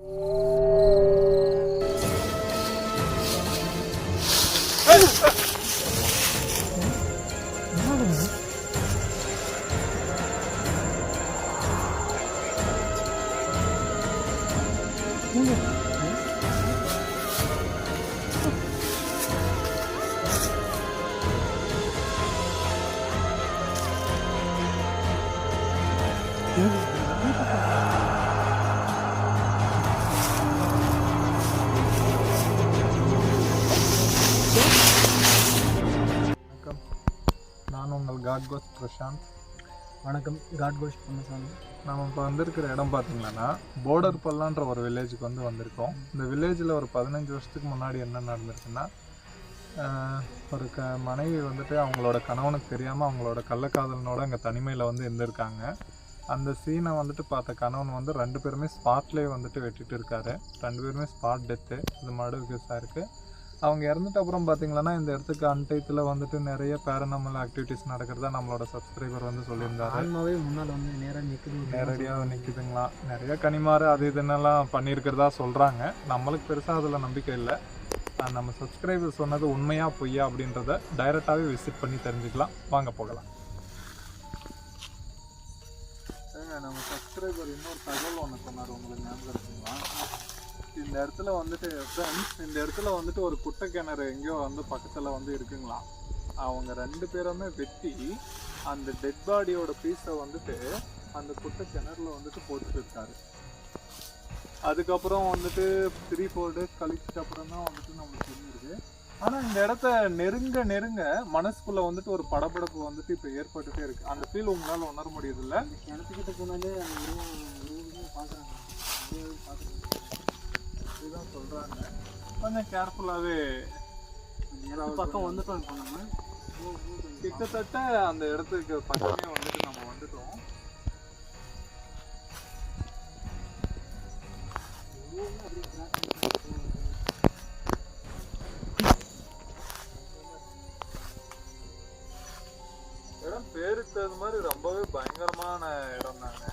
Yeah. Prashanth. வணக்கம் God Ghosh பொன்னசாமி நம்ம இப்போ வந்திருக்கிற இடம் பார்த்தீங்கன்னா போர்டர் பல்லான்ற ஒரு வில்லேஜுக்கு வந்து வந்திருக்கோம். இந்த வில்லேஜில் ஒரு பதினஞ்சு வருஷத்துக்கு முன்னாடி என்ன நடந்திருக்குன்னா ஒரு க மனைவி வந்துட்டு அவங்களோட கணவனுக்கு தெரியாமல் அவங்களோட கள்ளக்காதலனோட அங்கே தனிமையில் வந்து இருந்திருக்காங்க. அந்த சீனை வந்துட்டு பார்த்த கணவன் வந்து ரெண்டு பேருமே ஸ்பாட்லேயே வந்துட்டு வெட்டிட்டு இருக்காரு. ரெண்டு பேருமே ஸ்பாட் டெத்து இது மர்டர் கேஸாக இருக்குது அவங்க இறந்துட்ட அப்புறம் பார்த்தீங்கன்னா இந்த இடத்துக்கு அன்டைத்தில் வந்துட்டு நிறைய பேரனாமல் ஆக்டிவிட்டீஸ் நடக்கிறதா நம்மளோட சப்ஸ்கிரைபர் வந்து சொல்லியிருந்தாரு. ஆன்மாவே முன்னால் வந்து நேராக நிற்குது நேரடியாக நிற்குதுங்களா நிறைய கனிமாறு அது இதுன்னெல்லாம் பண்ணியிருக்கிறதா சொல்கிறாங்க நம்மளுக்கு பெருசாக அதில் நம்பிக்கை இல்லை. நம்ம சப்ஸ்கிரைபர் சொன்னது உண்மையா பொய்யா அப்படின்றத டைரெக்டாகவே விசிட் பண்ணி தெரிஞ்சுக்கலாம். வாங்க போகலாம். நம்ம சப்ஸ்கிரைபர் இன்னொரு தகவல் ஒன்று சொன்னார் உங்களுக்கு ஞாபகம் இருக்குங்களா? இந்த இடத்துல வந்துட்டு ஃப்ரெண்ட்ஸ் இந்த இடத்துல வந்துட்டு ஒரு குட்டை கிணறு எங்கேயோ வந்து பக்கத்தில் வந்து இருக்குங்களா? அவங்க ரெண்டு பேருமே வெட்டி அந்த டெட் பாடியோட பீஸை வந்துட்டு அந்த குட்டை கிணறுல வந்துட்டு போட்டுட்டு இருக்காரு. அதுக்கப்புறம் வந்துட்டு த்ரீ ஃபோர் டேஸ் கழிச்சிட்டு அப்புறம் தான் வந்துட்டு நம்மளுக்கு தெரிஞ்சிருக்கு. ஆனால் இந்த இடத்த நெருங்க நெருங்க மனசுக்குள்ள வந்துட்டு ஒரு படபடப்பு வந்துட்டு இப்போ ஏற்பட்டுட்டே இருக்கு. அந்த ஃபீல் உங்களால் உணர முடியுது இல்லை கிணத்துக்கிட்ட போனாலே அந்த உருவம் பார்க்குறாங்க பார்க்குறாங்க இதுதான் சொல்கிறாங்க கொஞ்சம் கேர்ஃபுல்லாகவே பக்கம் வந்துட்டோம் இப்போ நம்ம. கிட்டத்தட்ட அந்த இடத்துக்கு பக்கமே வந்துட்டு நம்ம வந்துட்டோம். இடம் பேருக்கு தகுந்த மாதிரி ரொம்பவே பயங்கரமான இடம் தாங்க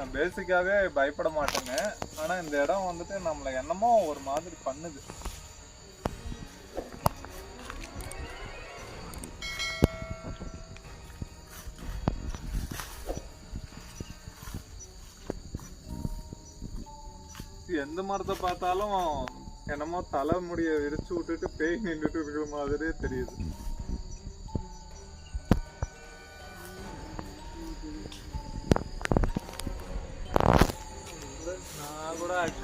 நான் பேசிக்காகவே பயப்பட மாட்டேங்க. ஆனால் இந்த இடம் வந்துட்டு நம்மளை என்னமோ ஒரு மாதிரி பண்ணுது. எந்த மரத்தை பார்த்தாலும் என்னமோ தலைமுடிய விரிச்சு விட்டுட்டு பேய் நின்றுட்டு இருக்கிற மாதிரியே தெரியுது.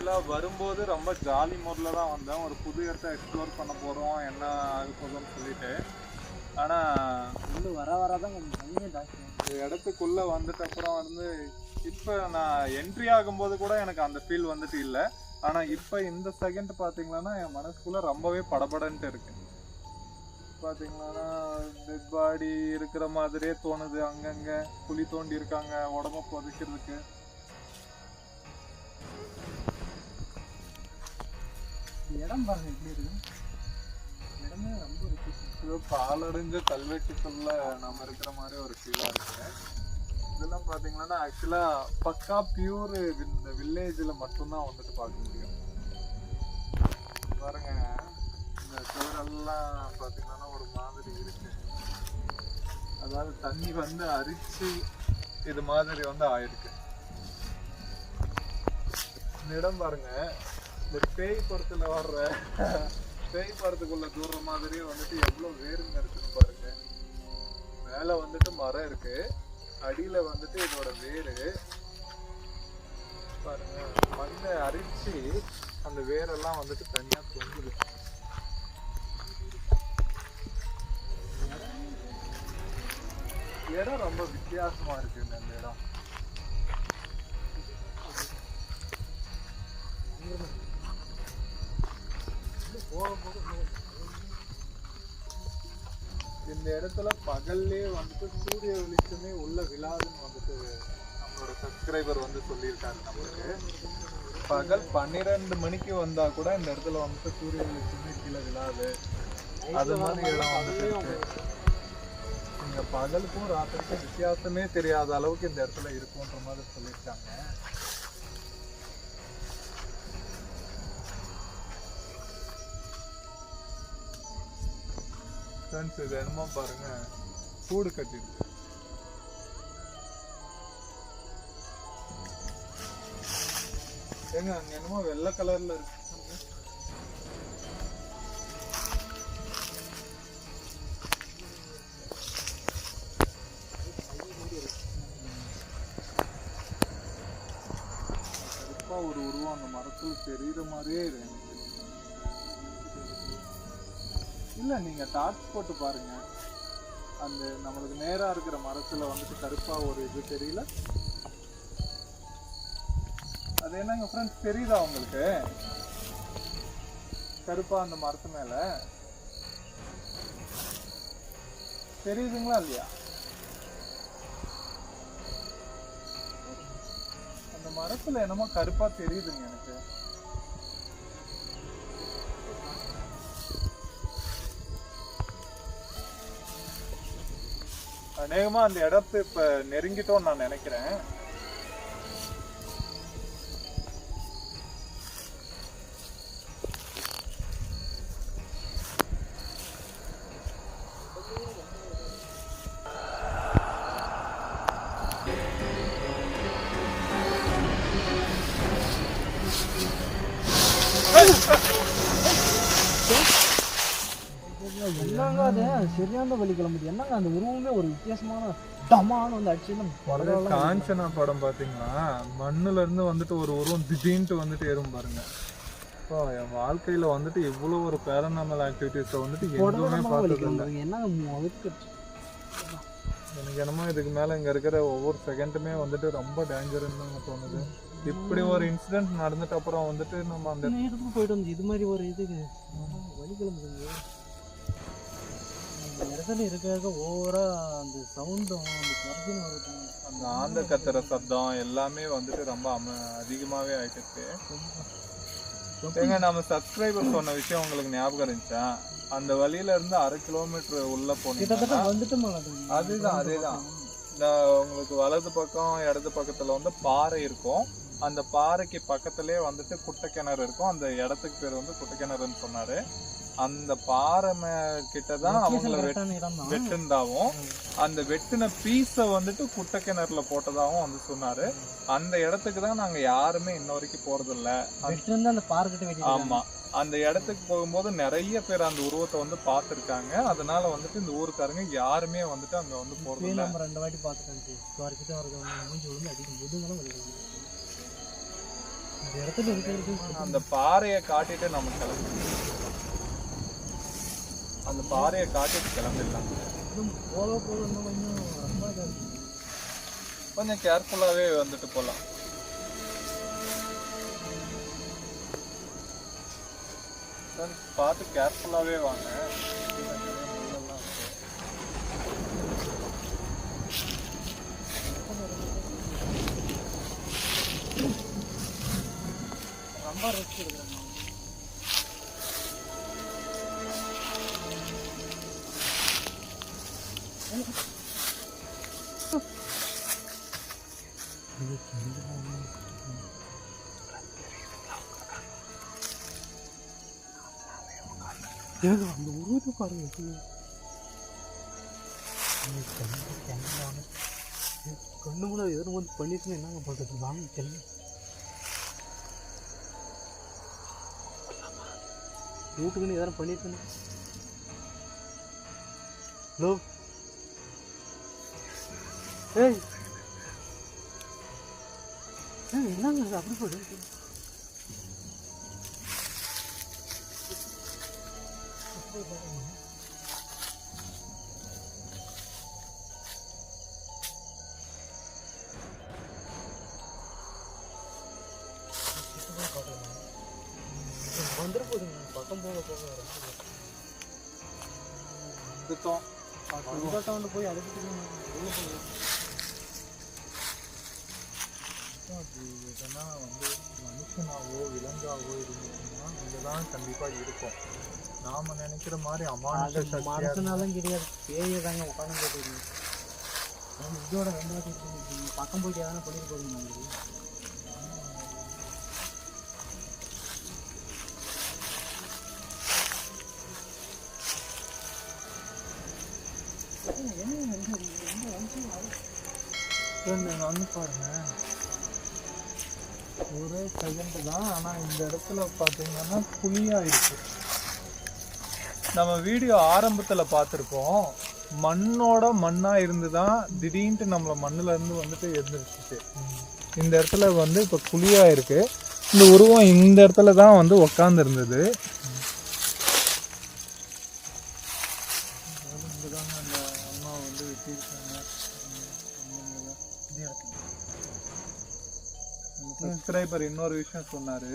ஆக்சுவலாக வரும்போது ரொம்ப ஜாலி மோடில் தான் வந்தேன். ஒரு புது இடத்த எக்ஸ்ப்ளோர் பண்ண போகிறோம் என்ன ஆக போகுதுன்னு சொல்லிட்டு. ஆனால் உள்ள வர வர தான் கொஞ்சம் ஜாஸ்தி ஆகுது. இந்த இடத்துக்குள்ள வந்துட்டு அப்புறம் வந்து இப்போ நான் என்ட்ரி ஆகும்போது கூட எனக்கு அந்த ஃபீல் வந்துட்டு இல்லை. ஆனா இப்போ இந்த செகண்ட் பாத்தீங்கன்னா என் மனசுக்குள்ள ரொம்பவே படபடன்ட்டு இருக்கு. பாத்தீங்கன்னா டெட் பாடி இருக்கிற மாதிரியே தோணுது. அங்கங்க குழி தோண்டி இருக்காங்க உடம்ப புதைக்கிறதுக்கு. இடம் பாருங்க எப்படி இருக்கு இடமே ரொம்ப இருக்கு ஏதோ பாலடைஞ்ச கல்வெட்டுக்குள்ள நம்ம இருக்கிற மாதிரி ஒரு ஃபீலா இருக்கு. இதெல்லாம் பாத்தீங்கன்னா ஆக்சுவலா பக்கா பியூர் இந்த வில்லேஜ்ல மட்டும்தான் வந்துட்டு பார்க்க முடியும். பாருங்க இந்த சுவரெல்லாம் பாத்தீங்கன்னா ஒரு மாதிரி இருக்கு. அதாவது தண்ணி வந்து அரிச்சு இது மாதிரி வந்து ஆயிருக்கு. இந்த இடம் பாருங்க இந்த பேய் படத்துல வர்ற பேய் படத்துக்குள்ள தூரம் மாதிரியே வந்துட்டு எவ்வளவு வேருங்க இருக்குன்னு பாருங்க. மேல வந்துட்டு மரம் இருக்கு. அடியில வந்துட்டு இதோட வேரு. பாருங்க. மண்ணை அரிச்சு அந்த வேரெல்லாம் வந்துட்டு தனியா தொங்குது. இடம் ரொம்ப வித்தியாசமா இருக்குங்க இந்த இடம். இந்த இடத்துல பகல்லே வந்துட்டு சூரிய வெளிச்சமே உள்ள விழாதுன்னு வந்துட்டு நம்மளோட சப்ஸ்கிரைபர் வந்து சொல்லியிருக்காரு நம்மளுக்கு. பகல் பன்னிரெண்டு மணிக்கு வந்தா கூட இந்த இடத்துல வந்துட்டு சூரிய வெளிச்சமே கீழே விழாது. அது மாதிரி இடம் வந்துட்டு இந்த இங்க பகலுக்கும் ராத்திரிக்கும் வித்தியாசமே தெரியாத அளவுக்கு இந்த இடத்துல இருக்கும்ன்ற மாதிரி சொல்லியிருக்காங்க. ஃப்ரெண்ட்ஸ் இது என்னமோ பாருங்க. கூடு கட்டிருக்கு. ஏங்க அங்க என்னமோ வெள்ளை கலர்ல இருக்கு. ஒரு உருவம் அந்த மரத்தில் தெரியுற மாதிரியே இருக்கு. இல்ல நீங்க டார்ச் போட்டு பாருங்க. அந்த நம்மளுக்கு நேரா இருக்கிற மரத்துல வந்துட்டு கருப்பா ஒரு இது தெரியல. அது என்னங்க ஃப்ரெண்ட்ஸ் தெரியுதா உங்களுக்கு? கருப்பா அந்த மரத்து மேலே. தெரியுதுங்களா இல்லையா? அந்த மரத்துல என்னமோ கருப்பா தெரியுதுங்க எனக்கு. அநேகமா அந்த இடத்து இப்ப நெருங்கிட்டோம்னு நான் நினைக்கிறேன். சரியான வழி கிளம்புது. என்னங்க அந்த உருவமே ஒரு வித்தியாசமான டமான்னு வந்து அடிச்சு காஞ்சனா படம் பாத்தீங்களா? மண்ணுல இருந்து வந்துட்டு ஒரு உருவம் திடீர்னு வந்துட்டு ஏறும் பாருங்க. அப்பா, என் வாழ்க்கையில வந்துட்டு இவ்வளவு ஒரு பேரநாமல் ஆக்டிவிட்டிஸ வந்துட்டு எதுவுமே பார்த்தது இல்ல என்னங்க முகத்துக்கு எனக்கு என்னமோ இதுக்கு மேல இங்க இருக்கிற ஒவ்வொரு செகண்டுமே வந்துட்டு ரொம்ப டேஞ்சர்னு தாங்க தோணுது. இப்படி ஒரு இன்சிடென்ட் நடந்துட்டு அப்புறம் வந்துட்டு நம்ம அந்த போயிட்டு வந்து இது மாதிரி ஒரு இதுக்கு வழி கிளம்புதுங்க. அந்த இடத்துல இருக்க ஓவரா அந்த சவுண்டும் அந்த ஆந்த கத்துற சத்தம் எல்லாமே வந்துட்டு ரொம்ப அம அதிகமாவே ஆயிட்டு ஏங்க நம்ம சப்ஸ்கிரைபர் சொன்ன விஷயம் உங்களுக்கு ஞாபகம் இருந்துச்சா? அந்த வழியில இருந்து அரை கிலோமீட்டர் உள்ள போனீங்கன்னா அதுதான் அதேதான். இந்த உங்களுக்கு வலது பக்கம் இடது பக்கத்துல வந்து பாறை இருக்கும். அந்த பாறைக்கு பக்கத்திலே வந்துட்டு குட்டை கிணறு இருக்கும். அந்த இடத்துக்கு பேர் வந்து குட்டை கிணறுன்னு சொன்னாரு. அந்த பாறை மே- கிட்டதான் அவங்கள தான். வெட்டுந்தாவும் அந்த வெட்டின பீஸை வந்துட்டு குட்டை கிணறுல போட்டதாகவும் வந்து சொன்னாரு. அந்த இடத்துக்கு தான் நாங்க யாருமே இன்ன வரைக்கும் போறது இல்ல அந்த வெட்டி ஆமா. அந்த இடத்துக்கு போகும்போது நிறைய பேர் அந்த உருவத்தை வந்து பார்த்திருக்காங்க. அதனால வந்துட்டு இந்த ஊருக்காரங்க யாருமே வந்துட்டு அங்க வந்து போறது இல்ல நம்ம ரெண்டு வாட்டி வலிக்கும் இந்த இடத்துல இருக்கிறது அந்த பாறையை காட்டிட்டு நம்ம கிளம்பி அந்த பாறையை காட்டிட்டு கிளம்பிடலாம். போக போக இன்னும் கொஞ்சம் கேர்ஃபுல்லாவே வந்துட்டு சார் பார்த்து கேர்ஃபுல்லாவே வாங்க. ரொம்ப ரிஸ்க் ஏங்க அந்த உருவத்தை பாருங்க கண்ணு மூலம் கண்ணு கூட வந்து பண்ணிட்டுன்னு என்னங்க பண்ணுறது வாங்க கிளம்பி வீட்டுக்குன்னு எதனா பண்ணிட்டு ஹலோ? ஏய். ஏய், என்னங்க அப்படி போடு வந்துட போதுங்க பக்கம் போக போக டவுன் போய் அதுக்கு அது எதனா வந்து மனுஷனாவோ விலங்காவோ இருந்துச்சுன்னா இங்கே தான் கண்டிப்பாக இருக்கும் நாம நினைக்கிற மாதிரி அமானுஷ மனுஷனாலும் கிடையாது பேயே தாங்க உட்காந்து போட்டுருக்கு இதோட ரெண்டாவது. பக்கம் போயிட்டு எதனா பண்ணிட்டு சரி, நீங்க வந்து பாருங்க ஒரே செகண்ட் தான். ஆனால் இந்த இடத்துல பார்த்தீங்கன்னா புளியா இருக்குது நம்ம வீடியோ ஆரம்பத்தில் பார்த்துருக்கோம் மண்ணோட மண்ணாக இருந்து தான் திடீர்னு நம்மளை மண்ணிலேருந்து வந்துட்டு எந்திரிச்சிச்சு. இந்த இடத்துல வந்து இப்போ குழியாக இருக்குது இந்த உருவம் இந்த இடத்துல தான் வந்து உக்காந்துருந்தது. சப்ஸ்கிரைபர் இன்னொரு விஷயம் சொன்னாரு.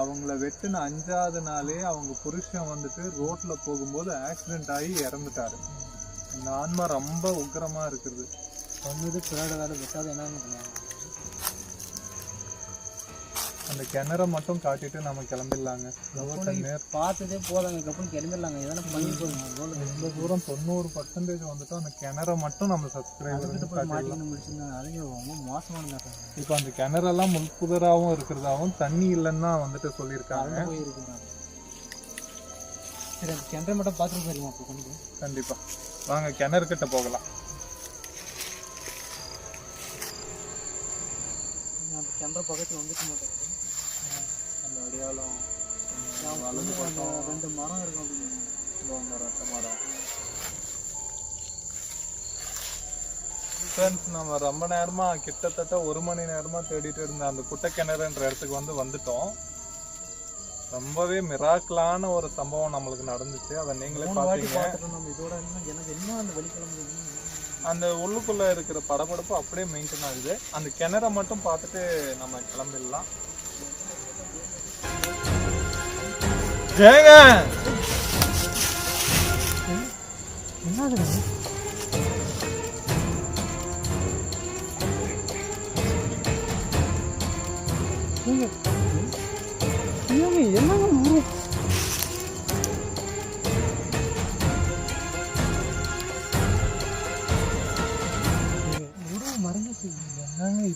அவங்கள வெட்டின அஞ்சாவது நாளே அவங்க புருஷன் வந்துட்டு ரோட்ல போகும்போது ஆக்சிடென்ட் ஆகி இறந்துட்டாரு. இந்த ஆன்மா ரொம்ப உக்கிரமா இருக்குது. வந்தது பின்னாடி வேலை வெட்டாத என்னன்னு சொன்னாங்க. அந்த கிணற மட்டும் காட்டிட்டு நம்ம கிளம்பிடலாங்க. பார்த்ததே போதாங்க. கப்புன்னு கிளம்பிடலாங்க. எதனா பண்ணி போதுங்க தூரம் தொண்ணூறு பர்சன்டேஜ் வந்துட்டு அந்த கிணற மட்டும் நம்ம சப்ஸ்கிரைபர் ரொம்ப மோசமானதாக இப்போ அந்த கிணறெல்லாம் முள்புதராகவும் இருக்கிறதாவும் தண்ணி இல்லைன்னு வந்துட்டு சொல்லியிருக்காங்க. சரி அந்த கிணறை மட்டும் பார்த்துட்டு போயிருமா அப்போ கொண்டு போய். கண்டிப்பா. வாங்க கிணறு கிட்ட போகலாம். கிணறு பக்கத்தில் வந்துட்டு அந்த அடையாளம். வலது பக்கம். ரெண்டு மரம் இருக்கும் அப்படின்னு. ரத்த மரம். ஃப்ரெண்ட்ஸ் நம்ம ரொம்ப நேரமா கிட்டத்தட்ட ஒரு மணி நேரமா தேடிட்டு இருந்த அந்த குட்டை கிணறுன்ற இடத்துக்கு வந்து வந்துட்டோம். ரொம்பவே மிராக்கலான ஒரு சம்பவம் நம்மளுக்கு நடந்துச்சு. அதை நீங்களே மூணு வாட்டி பார்த்தீங்க. இதோட இன்னும் எனக்கு இன்னும் அந்த வழி கிளம்புது அந்த உள்ளுக்குள்ள இருக்கிற படபடப்பு அப்படியே மெயின்டைன் ஆகுது. அந்த கிணற மட்டும் பார்த்துட்டு நம்ம கிளம்பிடலாம். ஏங்க. என்னது என்னங்க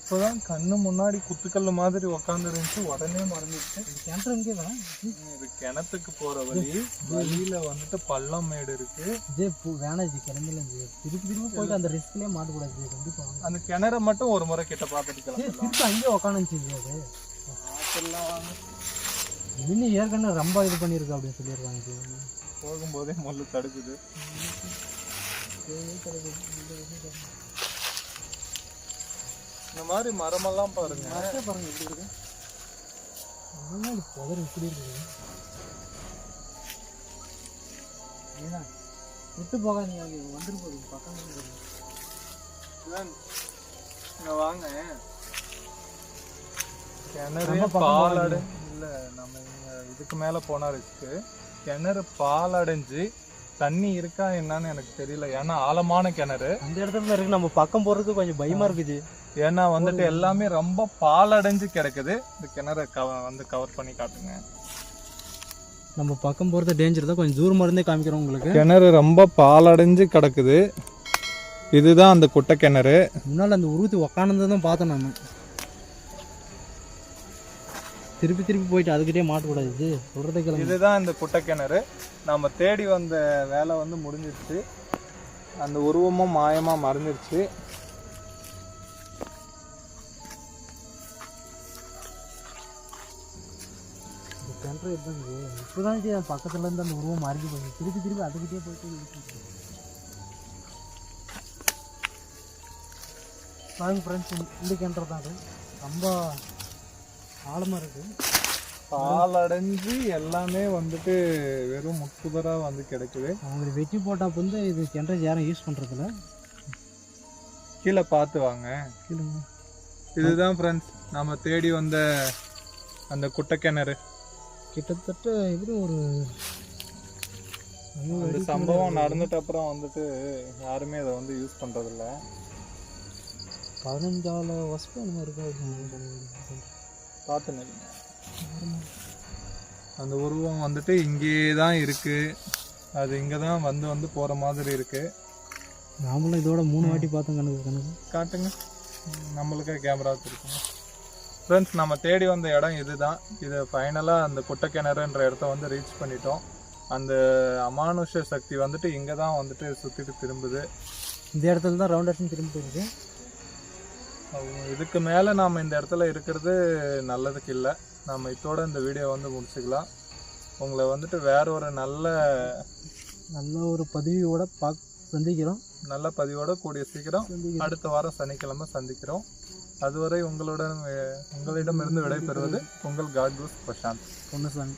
என்னங்க இப்பதான் கண்ணு முன்னாடி குத்துக்கல்லு மாதிரி உக்காந்து இருந்துச்சு உடனே மறந்துச்சு கிணறு எங்கே தான்? இது கிணத்துக்கு போற வழி வழியில வந்துட்டு பள்ளம் மேடு இருக்கு. இதே பூ வேணாம் இது கிளம்பல திருப்பி திருப்பி போயிட்டு அந்த ரிஸ்க்லேயே மாட்டக்கூடாது இது கண்டிப்பா. வாங்க. அந்த கிணற மட்டும் ஒரு முறை கிட்ட பார்த்துட்டு திருப்பி அங்கேயே உக்காந்துச்சு அது. இன்னும் ஏற்கனவே ரொம்ப இது பண்ணியிருக்கு அப்படின்னு சொல்லியிருக்காங்க. போகும்போதே முள்ளு தடுக்குது. இந்த மாதிரி மரமெல்லாம் பாருங்க. மரத்தை பாருங்க எப்படி இருக்கு? முன்னாடி புதர் இப்படி இருக்குது ஏன்னா விட்டு போகாதீங்க அங்கே வந்துட்டு போகுது பக்கம் இங்க வாங்க. கிணறு பாலடை இல்ல நம்ம இதுக்கு மேல போனா ரிஸ்க்கு கிணறு பாலடைஞ்சு தண்ணி இருக்கா என்னன்னு எனக்கு தெரியல. ஏன்னா ஆழமான கிணறு. அந்த இடத்துல இருக்கு. நம்ம பக்கம் போறதுக்கு கொஞ்சம் பயமா இருக்குது. ஏன்னா வந்துட்டு எல்லாமே ரொம்ப பாலடைஞ்சு கிடக்குது. இந்த கிணறை கவ வந்து கவர் பண்ணி காட்டுங்க. நம்ம பக்கம் போறது டேஞ்சர் தான். கொஞ்சம் தூரமா இருந்தே காமிக்கிறோம் உங்களுக்கு. கிணறு ரொம்ப பாலடைஞ்சு கிடக்குது. இதுதான் அந்த குட்டை கிணறு. முன்னால் அந்த உருவத்தை உக்காந்து தான் பார்த்தோம் நம்ம திருப்பி திருப்பி போயிட்டு அதுக்கிட்டே மாட்டக்கூடாது இது. சொல்றதே கிளம்பி இதுதான் இந்த குட்டை கிணறு. நம்ம தேடி வந்த வேலை வந்து முடிஞ்சிருச்சு. அந்த உருவமும் மாயமா மறைஞ்சிருச்சு. இந்த கிணறு எப்படி இப்போதான் இது பக்கத்துல இருந்து அந்த உருவம் மறைஞ்சு போகுது. திருப்பி திருப்பி அதுக்கிட்டே போயிட்டு இருக்கு. பாருங்க ஃப்ரெண்ட்ஸ் இந்த கிணறு தான் அது. ரொம்ப ஆழமா இருக்கு. பாலடைஞ்சு எல்லாமே வந்துட்டு வெறும் முட்புதரா வந்து கிடக்குது. அவங்க வெட்டி போட்டா வந்து இது கிணறு யாரும் யூஸ் பண்றதில்ல. கீழே பார்த்து வாங்க. இதுதான் ஃப்ரெண்ட்ஸ் நம்ம தேடி வந்த அந்த குட்டை கிணறு கிட்டத்தட்ட எப்படி ஒரு சம்பவம் நடந்துட்ட அப்புறம் வந்துட்டு யாருமே அதை வந்து யூஸ் பண்றதில்ல. பதினஞ்சால வருஷம் அந்த மாதிரி இருக்கும் பார்த்து அந்த உருவம் வந்துட்டு இங்கேயே தான் இருக்குது அது இங்கே தான் வந்து வந்து போகிற மாதிரி இருக்குது நாமளும் இதோட மூணு வாட்டி பார்த்தோம் கணக்கு கணக்கு காட்டுங்க. நம்மளுக்கே கேமரா வச்சுருக்கோங்க ஃப்ரெண்ட்ஸ் நம்ம தேடி வந்த இடம் இதுதான். இது ஃபைனலாக அந்த குட்டைக்கிணறுன்ற இடத்த வந்து ரீச் பண்ணிட்டோம். அந்த அமானுஷ சக்தி வந்துட்டு இங்கே தான் வந்துட்டு சுற்றிட்டு திரும்புது. இந்த இடத்துல தான் ரவுண்ட் அடிச்சு திரும்ப போயிருக்கு இதுக்கு மேலே நாம் இந்த இடத்துல இருக்கிறது நல்லதுக்கு இல்லை. நம்ம இதோட இந்த வீடியோ வந்து முடிச்சுக்கலாம். உங்களை வந்துட்டு வேற ஒரு நல்ல நல்ல ஒரு பதவியோட பாக் சந்திக்கிறோம். நல்ல பதிவோட கூடிய சீக்கிரம் அடுத்த வாரம் சனிக்கிழமை சந்திக்கிறோம். அதுவரை உங்களுடன் உங்களிடமிருந்து விடைபெறுவது உங்கள் காட் குஸ் பிரசாந்த் பொன்னுசாமி